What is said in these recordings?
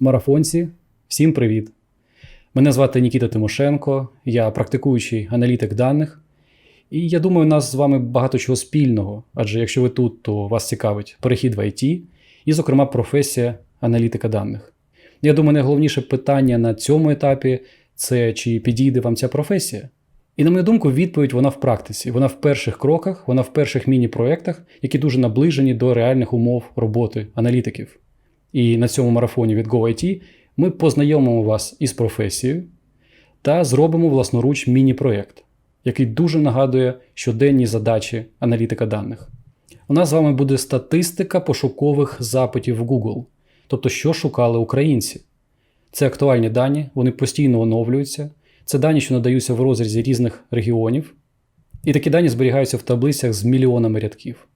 Марафонці, всім привіт! Мене звати Нікіта Тимошенко, я практикуючий аналітик даних. І я думаю, у нас з вами багато чого спільного, адже якщо ви тут, то вас цікавить перехід в IT і, зокрема, професія аналітика даних. Я думаю, найголовніше питання на цьому етапі це чи підійде вам ця професія. І на мою думку, відповідь вона в практиці, вона в перших кроках, вона в перших міні-проєктах, які дуже наближені до реальних умов роботи аналітиків. І на цьому марафоні від GoIT ми познайомимо вас із професією та зробимо власноруч міні-проєкт, який дуже нагадує щоденні задачі аналітика даних. У нас з вами буде статистика пошукових запитів в Google, тобто, що шукали українці. Це актуальні дані, вони постійно оновлюються. Це дані, що надаються в розрізі різних регіонів. І такі дані зберігаються в таблицях з мільйонами рядків.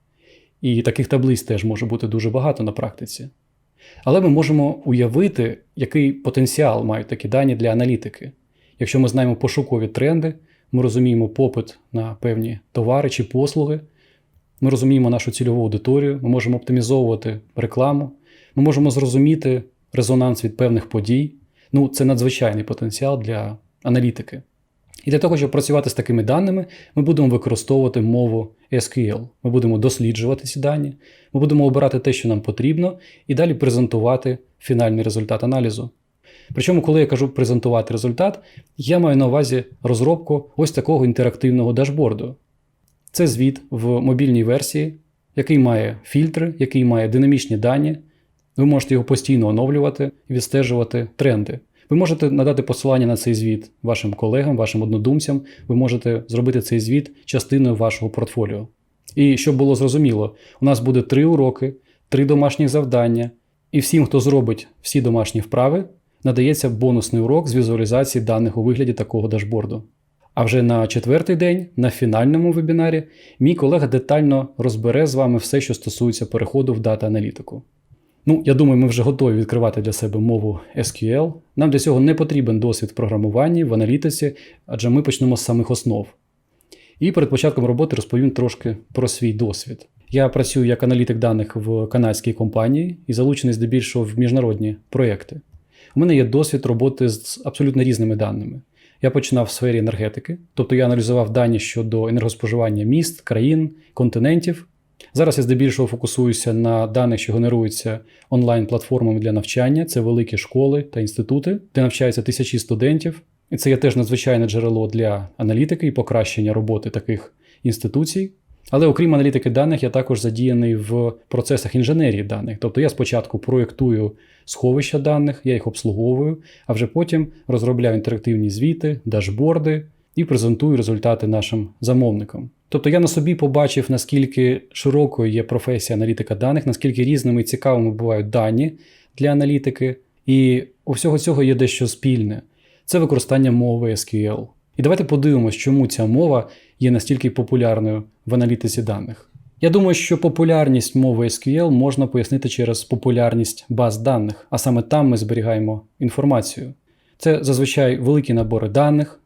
І таких таблиць теж може бути дуже багато на практиці. Але ми можемо уявити, який потенціал мають такі дані для аналітики. Якщо ми знаємо пошукові тренди, ми розуміємо попит на певні товари чи послуги, ми розуміємо нашу цільову аудиторію, ми можемо оптимізовувати рекламу, ми можемо зрозуміти резонанс від певних подій. Ну, це надзвичайний потенціал для аналітики. І для того, щоб працювати з такими даними, ми будемо використовувати мову SQL. Ми будемо досліджувати ці дані, ми будемо обирати те, що нам потрібно, і далі презентувати фінальний результат аналізу. Причому, коли я кажу презентувати результат, я маю на увазі розробку ось такого інтерактивного дашборду. Це звіт в мобільній версії, який має фільтри, який має динамічні дані. Ви можете його постійно оновлювати і відстежувати тренди. Ви можете надати посилання на цей звіт вашим колегам, вашим однодумцям. Ви можете зробити цей звіт частиною вашого портфоліо. І щоб було зрозуміло, у нас буде три уроки, три домашні завдання, і всім, хто зробить всі домашні вправи, надається бонусний урок з візуалізації даних у вигляді такого дашборду. А вже на четвертий день, на фінальному вебінарі, мій колега детально розбере з вами все, що стосується переходу в дата-аналітику. Ну, я думаю, ми вже готові відкривати для себе мову SQL. Нам для цього не потрібен досвід в програмуванні, в аналітиці, адже ми почнемо з самих основ. І перед початком роботи розповім трошки про свій досвід. Я працюю як аналітик даних в канадській компанії і залучений здебільшого в міжнародні проєкти. У мене є досвід роботи з абсолютно різними даними. Я починав в сфері енергетики, тобто я аналізував дані щодо енергоспоживання міст, країн, континентів. Зараз я здебільшого фокусуюся на даних, що генеруються онлайн-платформами для навчання. Це великі школи та інститути, де навчаються тисячі студентів. І це є теж надзвичайне джерело для аналітики і покращення роботи таких інституцій. Але окрім аналітики даних, я також задіяний в процесах інженерії даних. Тобто я спочатку проєктую сховища даних, я їх обслуговую, а вже потім розробляю інтерактивні звіти, дашборди і презентую результати нашим замовникам. Тобто я на собі побачив, наскільки широкою є професія аналітика даних, наскільки різними і цікавими бувають дані для аналітики, і у всього цього є дещо спільне це використання мови SQL. І давайте подивимось, чому ця мова є настільки популярною в аналітиці даних. Я думаю, що популярність мови SQL можна пояснити через популярність баз даних, а саме там ми зберігаємо інформацію. Це зазвичай великі набори даних.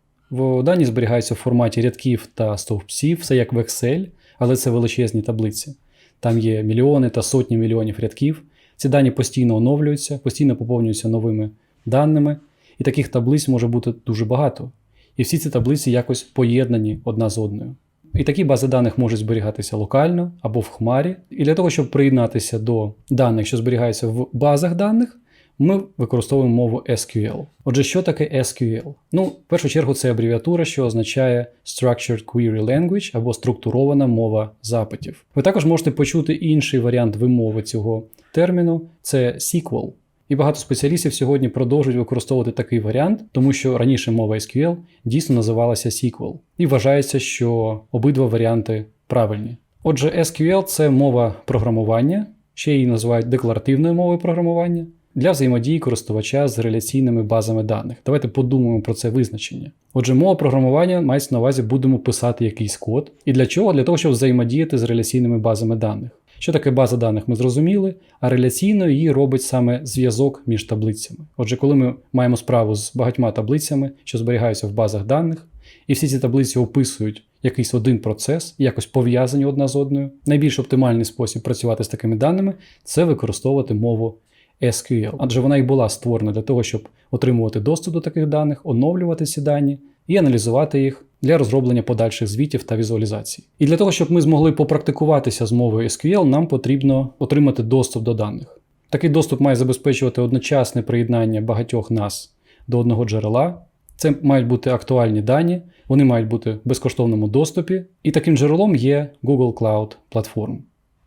Дані зберігаються в форматі рядків та стовпців, все як в Excel, але це величезні таблиці. Там є мільйони та сотні мільйонів рядків. Ці дані постійно оновлюються, постійно поповнюються новими даними, і таких таблиць може бути дуже багато. І всі ці таблиці якось поєднані одна з одною. І такі бази даних можуть зберігатися локально або в хмарі. І для того, щоб приєднатися до даних, що зберігаються в базах даних, ми використовуємо мову SQL. Отже, що таке SQL? Ну, в першу чергу, це абревіатура, що означає Structured Query Language або структурована мова запитів. Ви також можете почути інший варіант вимови цього терміну це SQL. І багато спеціалістів сьогодні продовжують використовувати такий варіант, тому що раніше мова SQL дійсно називалася SQL. І вважається, що обидва варіанти правильні. Отже, SQL це мова програмування, ще її називають декларативною мовою програмування для взаємодії користувача з реляційними базами даних. Давайте подумаємо про це визначення. Отже, мова програмування мається на увазі, будемо писати якийсь код. І для чого? Для того, щоб взаємодіяти з реляційними базами даних. Що таке база даних, ми зрозуміли, а реляційною її робить саме зв'язок між таблицями. Отже, коли ми маємо справу з багатьма таблицями, що зберігаються в базах даних, і всі ці таблиці описують якийсь один процес, якось пов'язані одна з одною. Найбільш оптимальний спосіб працювати з такими даними це використовувати мову SQL, адже вона і була створена для того, щоб отримувати доступ до таких даних, оновлювати ці дані і аналізувати їх для розроблення подальших звітів та візуалізацій. І для того, щоб ми змогли попрактикуватися з мовою SQL, нам потрібно отримати доступ до даних. Такий доступ має забезпечувати одночасне приєднання багатьох нас до одного джерела. Це мають бути актуальні дані, вони мають бути в безкоштовному доступі, і таким джерелом є Google Cloud Platform.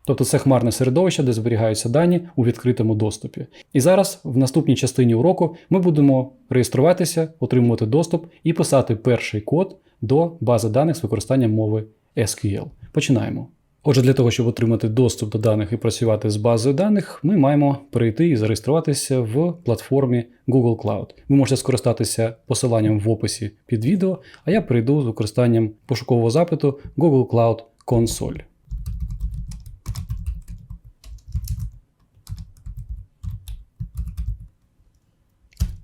Тобто це хмарне середовище, де зберігаються дані у відкритому доступі. І зараз, в наступній частині уроку, ми будемо реєструватися, отримувати доступ і писати перший код до бази даних з використанням мови SQL. Починаємо. Отже, для того, щоб отримати доступ до даних і працювати з базою даних, ми маємо перейти і зареєструватися в платформі Google Cloud. Ви можете скористатися посиланням в описі під відео, а я перейду з використанням пошукового запиту Google Cloud Console.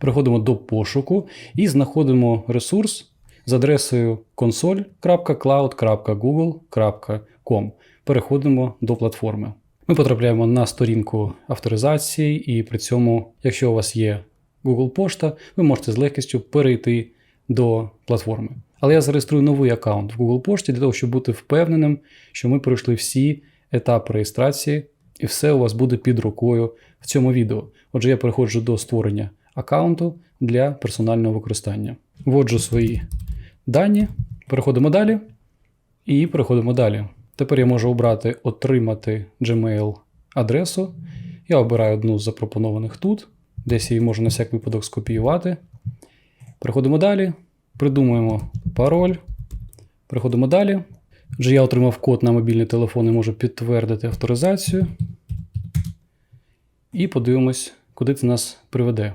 Переходимо до пошуку і знаходимо ресурс з адресою console.cloud.google.com. Переходимо до платформи. Ми потрапляємо на сторінку авторизації, і при цьому, якщо у вас є Google Пошта, ви можете з легкістю перейти до платформи. Але я зареєструю новий аккаунт в Google Пошті для того, щоб бути впевненим, що ми пройшли всі етапи реєстрації, і все у вас буде під рукою в цьому відео. Отже, я переходжу до створення аккаунту для персонального використання. Вводжу свої дані, переходимо далі і переходимо далі. Тепер я можу обрати Отримати Gmail адресу. Я обираю одну з запропонованих тут, десь її можу на всяк випадок скопіювати. Переходимо далі, придумуємо пароль. Переходимо далі. Вже я отримав код на мобільний телефон і можу підтвердити авторизацію. І подивимось, куди це нас приведе.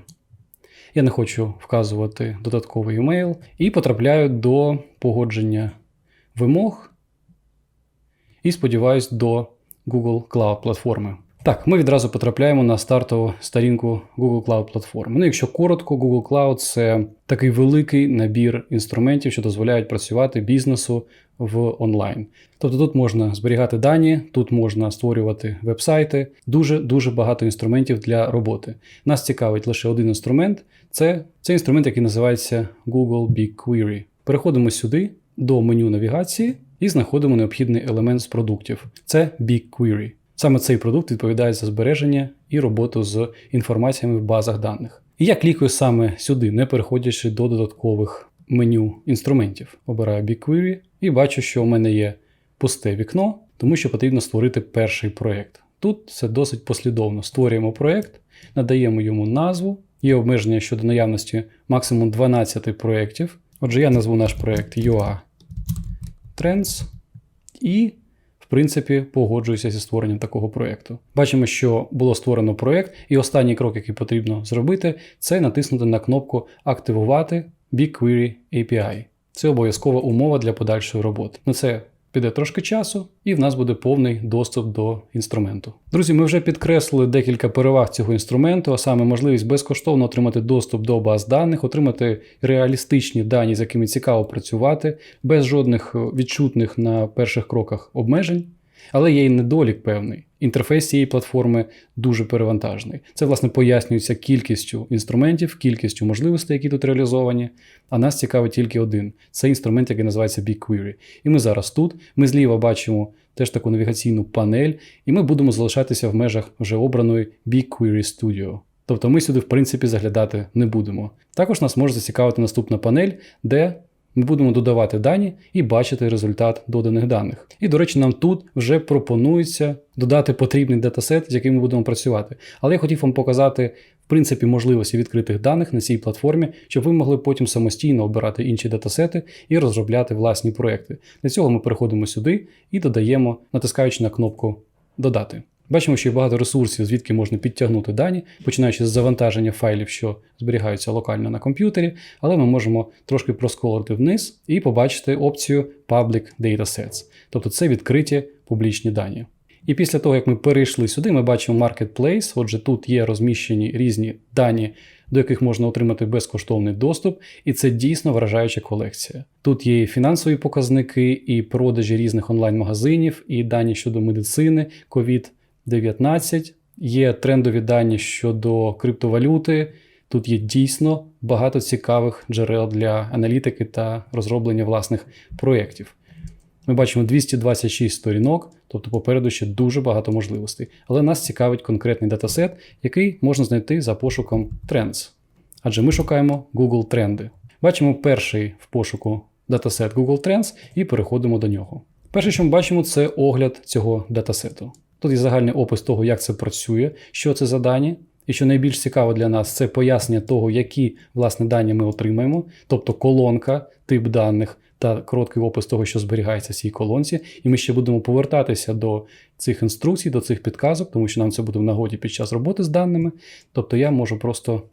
Я не хочу вказувати додатковий емейл і потрапляю до погодження вимог. І сподіваюсь, до Google Cloud платформи. Так, ми відразу потрапляємо на стартову сторінку Google Cloud платформи. Ну, якщо коротко, Google Cloud це такий великий набір інструментів, що дозволяють працювати бізнесу в онлайн. Тобто тут можна зберігати дані, тут можна створювати вебсайти, дуже дуже багато інструментів для роботи. Нас цікавить лише один інструмент це цей інструмент, який називається Google BigQuery. Переходимо сюди до меню навігації і знаходимо необхідний елемент з продуктів. Це BigQuery. Саме цей продукт відповідає за збереження і роботу з інформаціями в базах даних. І я клікаю саме сюди, не переходячи до додаткових меню інструментів. Обираю BigQuery і бачу, що у мене є пусте вікно, тому що потрібно створити перший проєкт. Тут все досить послідовно. Створюємо проєкт, надаємо йому назву, є обмеження щодо наявності максимум 12 проєктів. Отже, я назву наш проєкт UA Trends і, в принципі, погоджуюся зі створенням такого проєкту. Бачимо, що було створено проєкт, і останній крок, який потрібно зробити, це натиснути на кнопку Активувати BigQuery API. Це обов'язкова умова для подальшої роботи. На це піде трошки часу, і в нас буде повний доступ до інструменту. Друзі, ми вже підкреслили декілька переваг цього інструменту, а саме можливість безкоштовно отримати доступ до баз даних, отримати реалістичні дані, з якими цікаво працювати, без жодних відчутних на перших кроках обмежень. Але є й недолік певний. Інтерфейс цієї платформи дуже перевантажений. Це, власне, пояснюється кількістю інструментів, кількістю можливостей, які тут реалізовані. А нас цікавить тільки один: це інструмент, який називається BigQuery. І ми зараз тут. Ми зліва бачимо теж таку навігаційну панель, і ми будемо залишатися в межах вже обраної BigQuery Studio. Тобто ми сюди, в принципі, заглядати не будемо. Також нас може зацікавити наступна панель, де ми будемо додавати дані і бачити результат доданих даних. І, до речі, нам тут вже пропонується додати потрібний датасет, з яким ми будемо працювати. Але я хотів вам показати, в принципі, можливості відкритих даних на цій платформі, щоб ви могли потім самостійно обирати інші датасети і розробляти власні проекти. Для цього ми переходимо сюди і додаємо, натискаючи на кнопку Додати. Бачимо, що є багато ресурсів, звідки можна підтягнути дані, починаючи з завантаження файлів, що зберігаються локально на комп'ютері, але ми можемо трошки просколити вниз і побачити опцію Public Datasets. Тобто це відкриті публічні дані. І після того, як ми перейшли сюди, ми бачимо Marketplace. Отже, тут є розміщені різні дані, до яких можна отримати безкоштовний доступ, і це дійсно вражаюча колекція. Тут є і фінансові показники, і продажі різних онлайн-магазинів, і дані щодо медицини, ковід 19, Є трендові дані щодо криптовалюти. Тут є дійсно багато цікавих джерел для аналітики та розроблення власних проєктів. Ми бачимо 226 сторінок, тобто попереду ще дуже багато можливостей. Але нас цікавить конкретний датасет, який можна знайти за пошуком Trends. Адже ми шукаємо Google тренди. Бачимо перший в пошуку датасет Google Trends і переходимо до нього. Перше, що ми бачимо, це огляд цього датасету. Тут є загальний опис того, як це працює, що це за дані. І що найбільш цікаво для нас, це пояснення того, які власне дані ми отримаємо, тобто колонка, тип даних та короткий опис того, що зберігається в цій колонці. І ми ще будемо повертатися до цих інструкцій, до цих підказок, тому що нам це буде в нагоді під час роботи з даними. Тобто я можу просто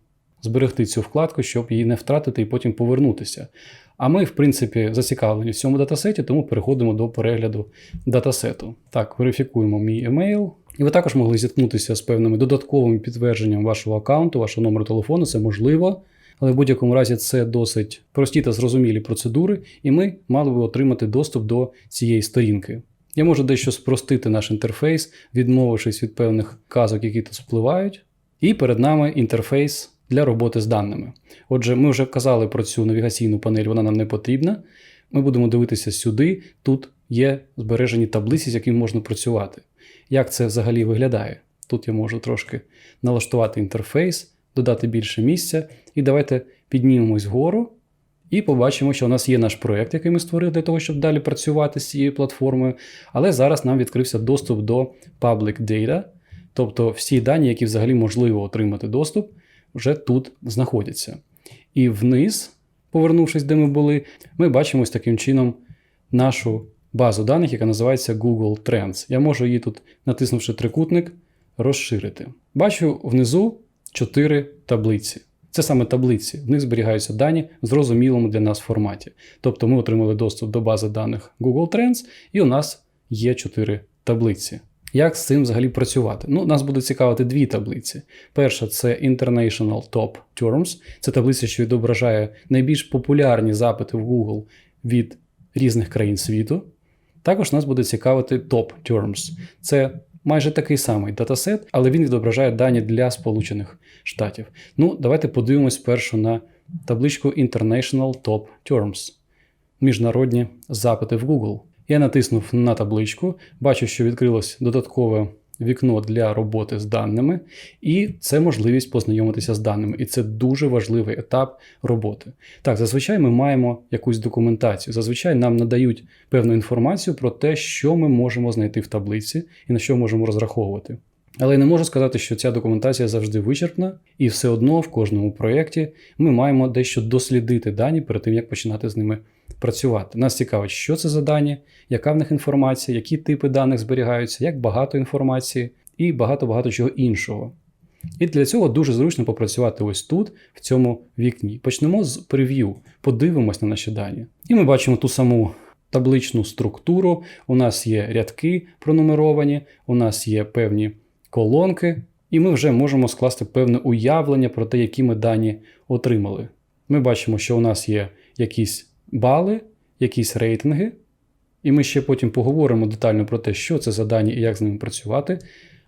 зберегти цю вкладку, щоб її не втратити і потім повернутися. А ми, в принципі, зацікавлені в цьому датасеті, тому переходимо до перегляду датасету. Так, верифікуємо мій емейл. І ви також могли зіткнутися з певними додатковими підтвердженням вашого аккаунту, вашого номеру телефону, це можливо. Але в будь-якому разі це досить прості та зрозумілі процедури, і ми мали би отримати доступ до цієї сторінки. Я можу дещо спростити наш інтерфейс, відмовившись від певних казок, які тут спливають. І перед нами інтерфейс для роботи з даними. Отже, ми вже казали про цю навігаційну панель, вона нам не потрібна. Ми будемо дивитися сюди. Тут є збережені таблиці, з якими можна працювати. Як це взагалі виглядає? Тут я можу трошки налаштувати інтерфейс, додати більше місця. І давайте піднімемось вгору і побачимо, що у нас є наш проєкт, який ми створили для того, щоб далі працювати з цією платформою. Але зараз нам відкрився доступ до Public Data, тобто всі дані, які взагалі можливо отримати доступ, вже тут знаходяться. І вниз, повернувшись, де ми були, ми бачимо ось таким чином нашу базу даних, яка називається Google Trends. Я можу її тут, натиснувши трикутник, розширити. Бачу внизу чотири таблиці. Це саме таблиці. В них зберігаються дані в зрозумілому для нас форматі. Тобто ми отримали доступ до бази даних Google Trends, і у нас є чотири таблиці. Як з цим взагалі працювати? Ну, нас буде цікавити дві таблиці. Перша це International Top Terms. Це таблиця, що відображає найбільш популярні запити в Google від різних країн світу. Також нас буде цікавити Top Terms. Це майже такий самий датасет, але він відображає дані для Сполучених Штатів. Ну, давайте подивимось спершу на табличку International Top Terms. Міжнародні запити в Google. Я натиснув на табличку, бачу, що відкрилось додаткове вікно для роботи з даними, і це можливість познайомитися з даними. І це дуже важливий етап роботи. Так, зазвичай ми маємо якусь документацію. Зазвичай нам надають певну інформацію про те, що ми можемо знайти в таблиці і на що можемо розраховувати. Але я не можу сказати, що ця документація завжди вичерпна, і все одно в кожному проєкті ми маємо дещо дослідити дані перед тим, як починати з ними працювати. Нас цікавить, що це за дані, яка в них інформація, які типи даних зберігаються, як багато інформації і багато-багато чого іншого. І для цього дуже зручно попрацювати ось тут, в цьому вікні. Почнемо з прев'ю, подивимось на наші дані. І ми бачимо ту саму табличну структуру. У нас є рядки пронумеровані, у нас є певні колонки, і ми вже можемо скласти певне уявлення про те, які ми дані отримали. Ми бачимо, що у нас є якісь бали, якісь рейтинги, і ми ще потім поговоримо детально про те, що це за дані і як з ними працювати,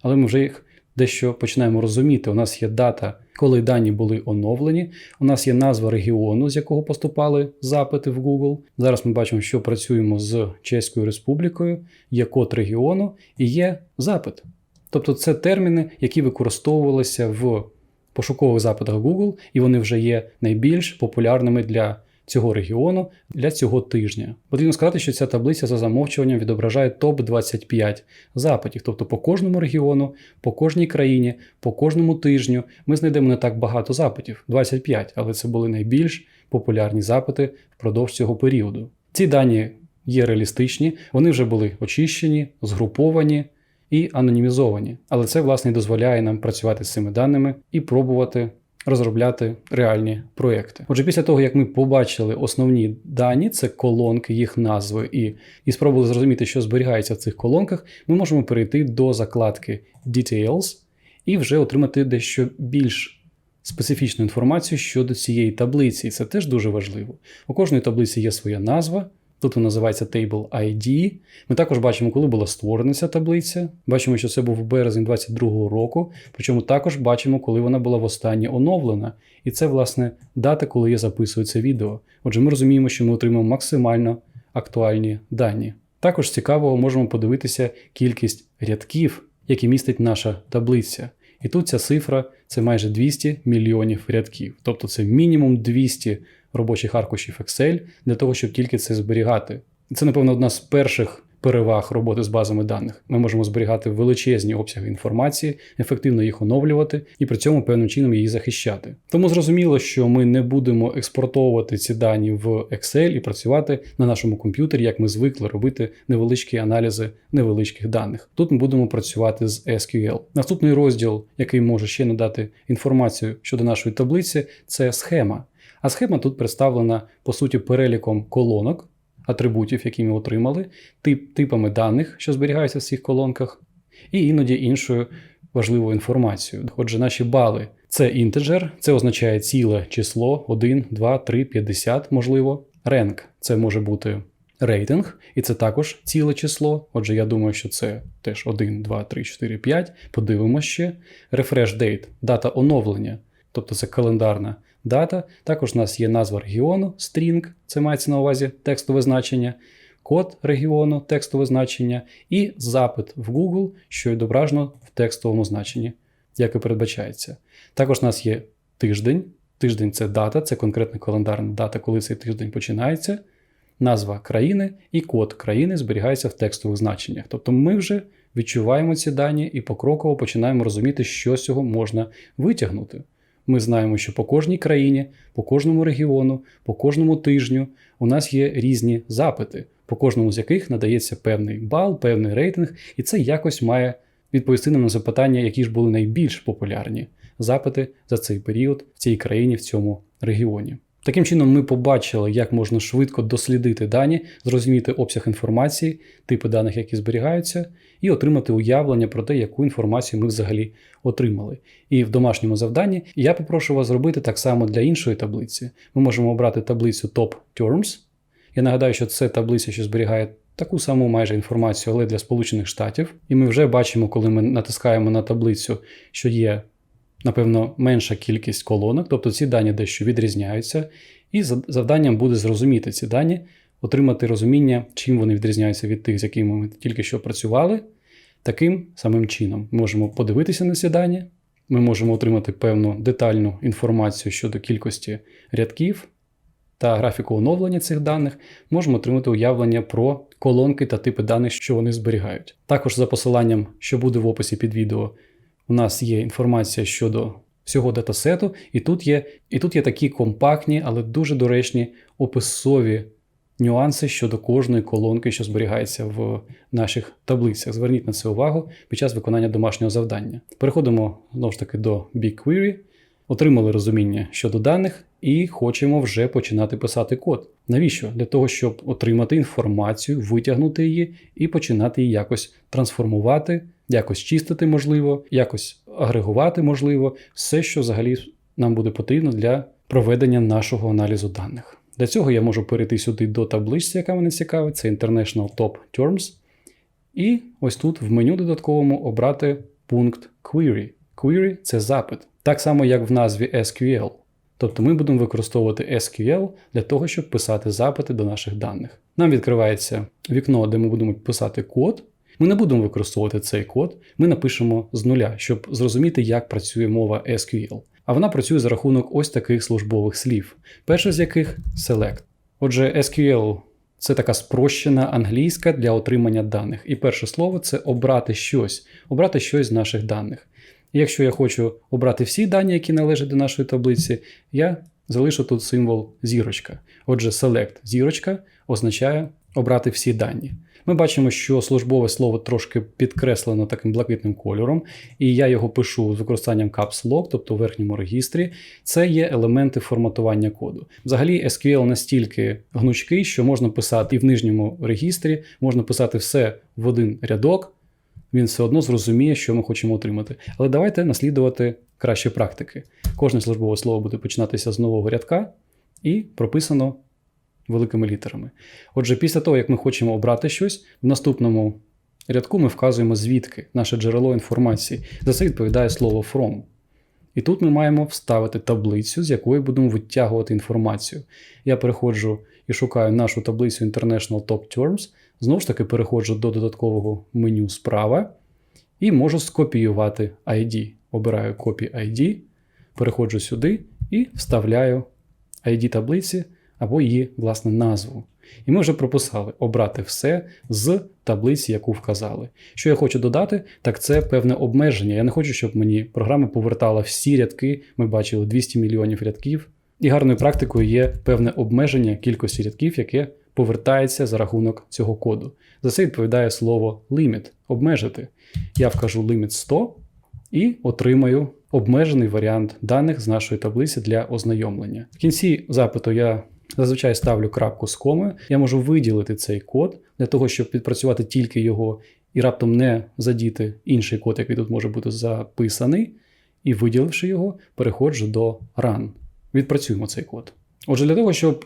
але ми вже їх дещо починаємо розуміти. У нас є дата, коли дані були оновлені, у нас є назва регіону, з якого поступали запити в Google. Зараз ми бачимо, що працюємо з Чеською Республікою, є код регіону і є запит. Тобто це терміни, які використовувалися в пошукових запитах Google, і вони вже є найбільш популярними для цього регіону для цього тижня. Потрібно сказати, що ця таблиця за замовчуванням відображає топ-25 запитів, тобто по кожному регіону, по кожній країні, по кожному тижню ми знайдемо не так багато запитів 25, але це були найбільш популярні запити впродовж цього періоду. Ці дані є реалістичні, вони вже були очищені, згруповані. І анонімізовані, але це власне дозволяє нам працювати з цими даними і пробувати розробляти реальні проекти. Отже, після того, як ми побачили основні дані, це колонки, їх назви, і, і спробували зрозуміти, що зберігається в цих колонках, ми можемо перейти до закладки Details і вже отримати дещо більш специфічну інформацію щодо цієї таблиці. І це теж дуже важливо. У кожної таблиці є своя назва. Тут вона називається Table ID. Ми також бачимо, коли була створена ця таблиця. Бачимо, що це був березень 2022 року. Причому також бачимо, коли вона була востаннє оновлена. І це, власне, дата, коли я записую це відео. Отже, ми розуміємо, що ми отримаємо максимально актуальні дані. Також цікаво можемо подивитися кількість рядків, які містить наша таблиця. І тут ця цифра це майже 200 мільйонів рядків. Тобто це мінімум 200 робочих аркушів Excel для того, щоб тільки це зберігати. Це, напевно, одна з перших переваг роботи з базами даних. Ми можемо зберігати величезні обсяги інформації, ефективно їх оновлювати і при цьому певним чином її захищати. Тому зрозуміло, що ми не будемо експортовувати ці дані в Excel і працювати на нашому комп'ютері, як ми звикли робити невеличкі аналізи невеличких даних. Тут ми будемо працювати з SQL. Наступний розділ, який може ще надати інформацію щодо нашої таблиці, це схема. А схема тут представлена по суті переліком колонок, атрибутів, які ми отримали, тип, типами даних, що зберігаються в цих колонках, і іноді іншою важливою інформацією. Отже, наші бали це інтеджер, це означає ціле число 1, 2, 3, 50, можливо. Ренк це може бути рейтинг, і це також ціле число. Отже, я думаю, що це теж 1, 2, 3, 4, 5. Подивимося ще. Refresh date – дата оновлення, тобто це календарна дата. Також у нас є назва регіону, string, це мається на увазі текстове значення, код регіону, текстове значення, і запит в Google, що відображено в текстовому значенні, як і передбачається. Також у нас є тиждень. Тиждень це дата, це конкретна календарна дата, коли цей тиждень починається. Назва країни і код країни зберігається в текстових значеннях. Тобто ми вже відчуваємо ці дані і покроково починаємо розуміти, що з цього можна витягнути. Ми знаємо, що по кожній країні, по кожному регіону, по кожному тижню у нас є різні запити, по кожному з яких надається певний бал, певний рейтинг, і це якось має відповісти нам на запитання, які ж були найбільш популярні запити за цей період в цій країні, в цьому регіоні. Таким чином, ми побачили, як можна швидко дослідити дані, зрозуміти обсяг інформації, типи даних, які зберігаються, і отримати уявлення про те, яку інформацію ми взагалі отримали. І в домашньому завданні я попрошу вас зробити так само для іншої таблиці. Ми можемо обрати таблицю Top Terms. Я нагадаю, що це таблиця, що зберігає таку саму майже інформацію, але для Сполучених Штатів. І ми вже бачимо, коли ми натискаємо на таблицю, що є напевно, менша кількість колонок, тобто ці дані дещо відрізняються, і завданням буде зрозуміти ці дані, отримати розуміння, чим вони відрізняються від тих, з якими ми тільки що працювали. Таким самим чином ми можемо подивитися на ці дані, ми можемо отримати певну детальну інформацію щодо кількості рядків та графіку оновлення цих даних, можемо отримати уявлення про колонки та типи даних, що вони зберігають. Також за посиланням, що буде в описі під відео, у нас є інформація щодо всього датасету, і тут є і тут є такі компактні, але дуже доречні описові нюанси щодо кожної колонки, що зберігається в наших таблицях. Зверніть на це увагу під час виконання домашнього завдання. Переходимо знову ж таки до BigQuery. Отримали розуміння щодо даних і хочемо вже починати писати код. Навіщо? Для того, щоб отримати інформацію, витягнути її і починати її якось трансформувати якось чистити можливо, якось агрегувати можливо, все, що взагалі нам буде потрібно для проведення нашого аналізу даних. Для цього я можу перейти сюди до табличці, яка мене цікавить, це International Top Terms. І ось тут в меню додатковому обрати пункт Query. Query це запит, так само, як в назві SQL. Тобто ми будемо використовувати SQL для того, щоб писати запити до наших даних. Нам відкривається вікно, де ми будемо писати код. Ми не будемо використовувати цей код, ми напишемо з нуля, щоб зрозуміти, як працює мова SQL. А вона працює за рахунок ось таких службових слів, перше з яких select. Отже, SQL це така спрощена англійська для отримання даних. І перше слово це обрати щось, обрати щось з наших даних. І якщо я хочу обрати всі дані, які належать до нашої таблиці, я залишу тут символ зірочка. Отже, select зірочка означає обрати всі дані. Ми бачимо, що службове слово трошки підкреслено таким блакитним кольором, і я його пишу з використанням Caps Lock, тобто в верхньому регістрі. Це є елементи форматування коду. Взагалі, SQL настільки гнучкий, що можна писати і в нижньому регістрі, можна писати все в один рядок. Він все одно зрозуміє, що ми хочемо отримати. Але давайте наслідувати кращі практики. Кожне службове слово буде починатися з нового рядка, і прописано великими літерами. Отже, після того, як ми хочемо обрати щось, в наступному рядку ми вказуємо звідки наше джерело інформації. За це відповідає слово from. І тут ми маємо вставити таблицю, з якої будемо витягувати інформацію. Я переходжу і шукаю нашу таблицю International Top Terms. Знову ж таки, переходжу до додаткового меню справа і можу скопіювати ID. Обираю Copy ID, переходжу сюди і вставляю ID таблиці або її власне назву. І ми вже прописали обрати все з таблиці, яку вказали. Що я хочу додати, так це певне обмеження. Я не хочу, щоб мені програма повертала всі рядки. Ми бачили 200 мільйонів рядків. І гарною практикою є певне обмеження кількості рядків, яке повертається за рахунок цього коду. За це відповідає слово limit обмежити. Я вкажу limit 100 і отримаю обмежений варіант даних з нашої таблиці для ознайомлення. В кінці запиту я зазвичай ставлю крапку з комою. Я можу виділити цей код для того, щоб підпрацювати тільки його і раптом не задіти інший код, який тут може бути записаний. І виділивши його, переходжу до Run. Відпрацюємо цей код. Отже, для того, щоб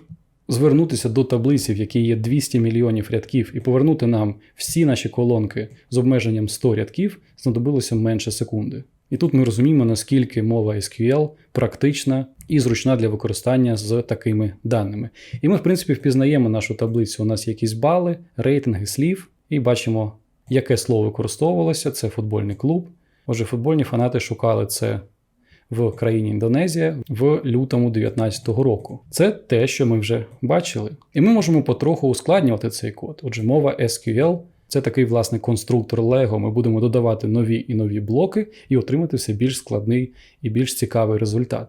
звернутися до таблиці, в якій є 200 мільйонів рядків, і повернути нам всі наші колонки з обмеженням 100 рядків, знадобилося менше секунди. І тут ми розуміємо, наскільки мова SQL практична і зручна для використання з такими даними. І ми, в принципі, впізнаємо нашу таблицю. У нас якісь бали, рейтинги слів, і бачимо, яке слово використовувалося. Це футбольний клуб. Отже, футбольні фанати шукали це в країні Індонезія в лютому 2019 року. Це те, що ми вже бачили. І ми можемо потроху ускладнювати цей код. Отже, мова SQL це такий власне конструктор Lego. Ми будемо додавати нові і нові блоки і отримати все більш складний і більш цікавий результат.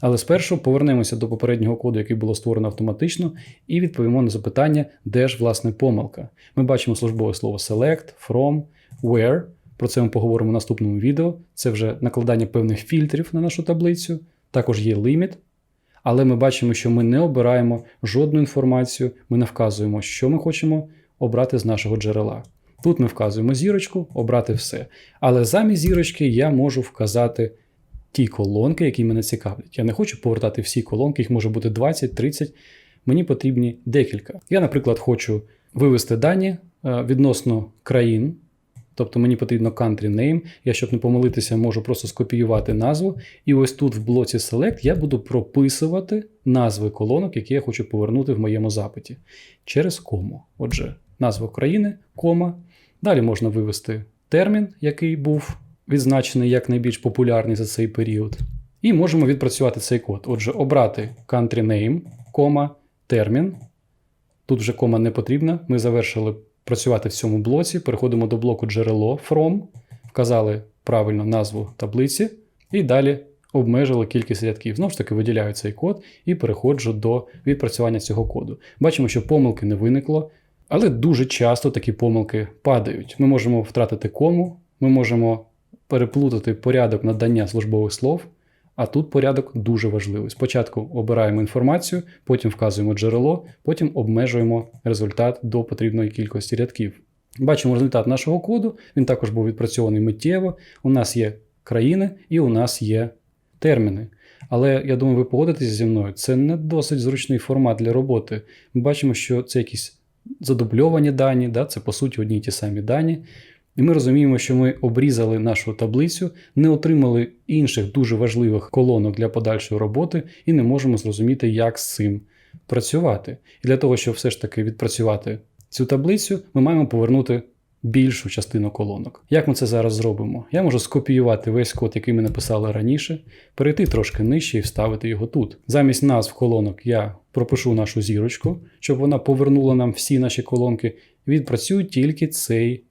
Але спершу повернемося до попереднього коду, який було створено автоматично, і відповімо на запитання, де ж власне помилка. Ми бачимо службове слово select, from, where. Про це ми поговоримо в наступному відео. Це вже накладання певних фільтрів на нашу таблицю. Також є ліміт. Але ми бачимо, що ми не обираємо жодну інформацію, ми не вказуємо, що ми хочемо обрати з нашого джерела. Тут ми вказуємо зірочку, обрати все. Але замість зірочки я можу вказати ті колонки, які мене цікавлять. Я не хочу повертати всі колонки, їх може бути 20-30. Мені потрібні декілька. Я, наприклад, хочу вивести дані е, відносно країн. Тобто мені потрібно country name. Я, щоб не помилитися, можу просто скопіювати назву. І ось тут в блоці Select я буду прописувати назви колонок, які я хочу повернути в моєму запиті через кому. Отже, назва країни, кома. Далі можна вивести термін, який був відзначений як найбільш популярний за цей період. І можемо відпрацювати цей код. Отже, обрати country name, кома, термін. Тут вже кома не потрібна. Ми завершили працювати в цьому блоці. Переходимо до блоку джерело from, вказали правильно назву таблиці, і далі обмежили кількість рядків. Знову ж таки, виділяю цей код і переходжу до відпрацювання цього коду. Бачимо, що помилки не виникло, але дуже часто такі помилки падають. Ми можемо втратити кому, ми можемо переплутати порядок надання службових слов. А тут порядок дуже важливий. Спочатку обираємо інформацію, потім вказуємо джерело, потім обмежуємо результат до потрібної кількості рядків. Бачимо результат нашого коду, він також був відпрацьований миттєво. У нас є країни і у нас є терміни. Але я думаю, ви погодитеся зі мною, це не досить зручний формат для роботи. Ми бачимо, що це якісь задубльовані дані, да? це по суті одні й ті самі дані. І ми розуміємо, що ми обрізали нашу таблицю, не отримали інших дуже важливих колонок для подальшої роботи і не можемо зрозуміти, як з цим працювати. І для того, щоб все ж таки відпрацювати цю таблицю, ми маємо повернути більшу частину колонок. Як ми це зараз зробимо? Я можу скопіювати весь код, який ми написали раніше, перейти трошки нижче і вставити його тут. Замість назв колонок я пропишу нашу зірочку, щоб вона повернула нам всі наші колонки. Відпрацюю тільки цей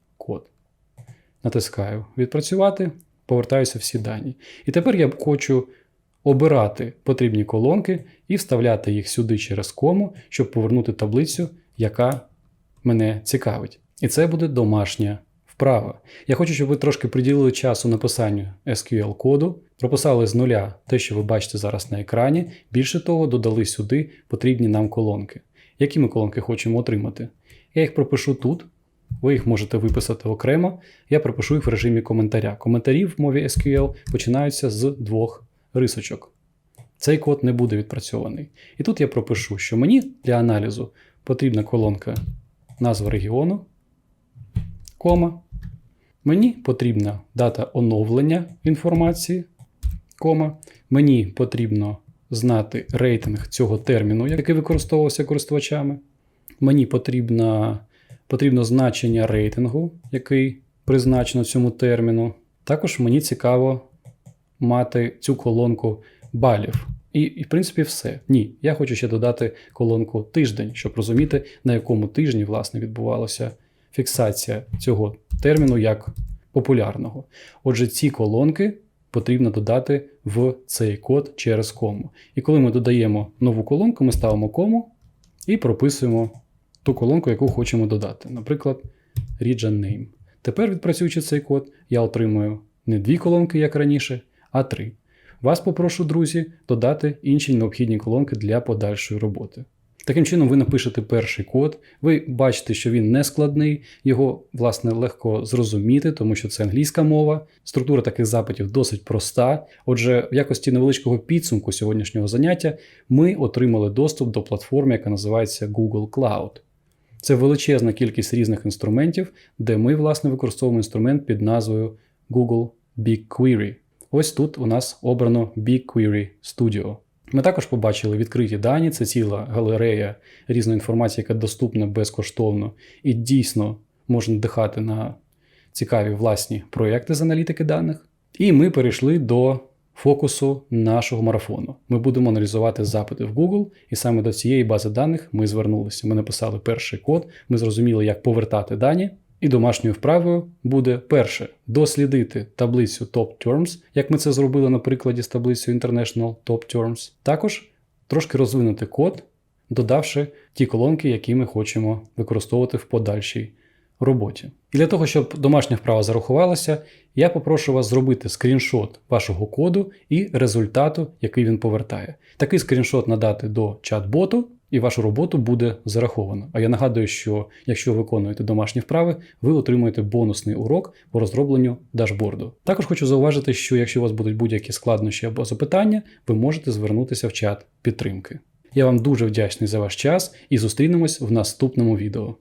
натискаю відпрацювати, повертаюся всі дані. І тепер я хочу обирати потрібні колонки і вставляти їх сюди через кому, щоб повернути таблицю, яка мене цікавить. І це буде домашня вправа. Я хочу, щоб ви трошки приділили часу написанню SQL коду, прописали з нуля те, що ви бачите зараз на екрані. Більше того, додали сюди потрібні нам колонки. Які ми колонки хочемо отримати? Я їх пропишу тут. Ви їх можете виписати окремо. Я пропишу їх в режимі коментаря. Коментарі в мові SQL починаються з двох рисочок. цей код не буде відпрацьований. І тут я пропишу, що мені для аналізу потрібна колонка назва регіону, кома. Мені потрібна дата оновлення інформації, кома. Мені потрібно знати рейтинг цього терміну, який використовувався користувачами. Мені потрібно, потрібно значення рейтингу, який призначено цьому терміну. Також мені цікаво мати цю колонку балів. І, і, в принципі, все. Ні, я хочу ще додати колонку тиждень, щоб розуміти, на якому тижні власне відбувалася фіксація цього терміну як популярного. Отже, ці колонки потрібно додати в цей код через кому. І коли ми додаємо нову колонку, ми ставимо кому і прописуємо ту колонку, яку хочемо додати. Наприклад, region name. Тепер, відпрацюючи цей код, я отримую не дві колонки, як раніше, а три. Вас попрошу, друзі, додати інші необхідні колонки для подальшої роботи. Таким чином, ви напишете перший код, ви бачите, що він не складний, його, власне, легко зрозуміти, тому що це англійська мова. Структура таких запитів досить проста. Отже, в якості невеличкого підсумку сьогоднішнього заняття ми отримали доступ до платформи, яка називається Google Cloud. Це величезна кількість різних інструментів, де ми, власне, використовуємо інструмент під назвою Google BigQuery. Ось тут у нас обрано BigQuery Studio. Ми також побачили відкриті дані, це ціла галерея різної інформації, яка доступна безкоштовно і дійсно можна дихати на цікаві власні проекти з аналітики даних. І ми перейшли до фокусу нашого марафону. Ми будемо аналізувати запити в Google, і саме до цієї бази даних ми звернулися. Ми написали перший код, ми зрозуміли, як повертати дані. І домашньою вправою буде перше дослідити таблицю Top Terms, як ми це зробили на прикладі з таблицею International Top Terms. Також трошки розвинути код, додавши ті колонки, які ми хочемо використовувати в подальшій роботі. І для того, щоб домашня вправа зарахувалася, я попрошу вас зробити скріншот вашого коду і результату, який він повертає. Такий скріншот надати до чат-боту, і вашу роботу буде зараховано. А я нагадую, що якщо виконуєте домашні вправи, ви отримуєте бонусний урок по розробленню дашборду. Також хочу зауважити, що якщо у вас будуть будь-які складнощі або запитання, ви можете звернутися в чат підтримки. Я вам дуже вдячний за ваш час і зустрінемось в наступному відео.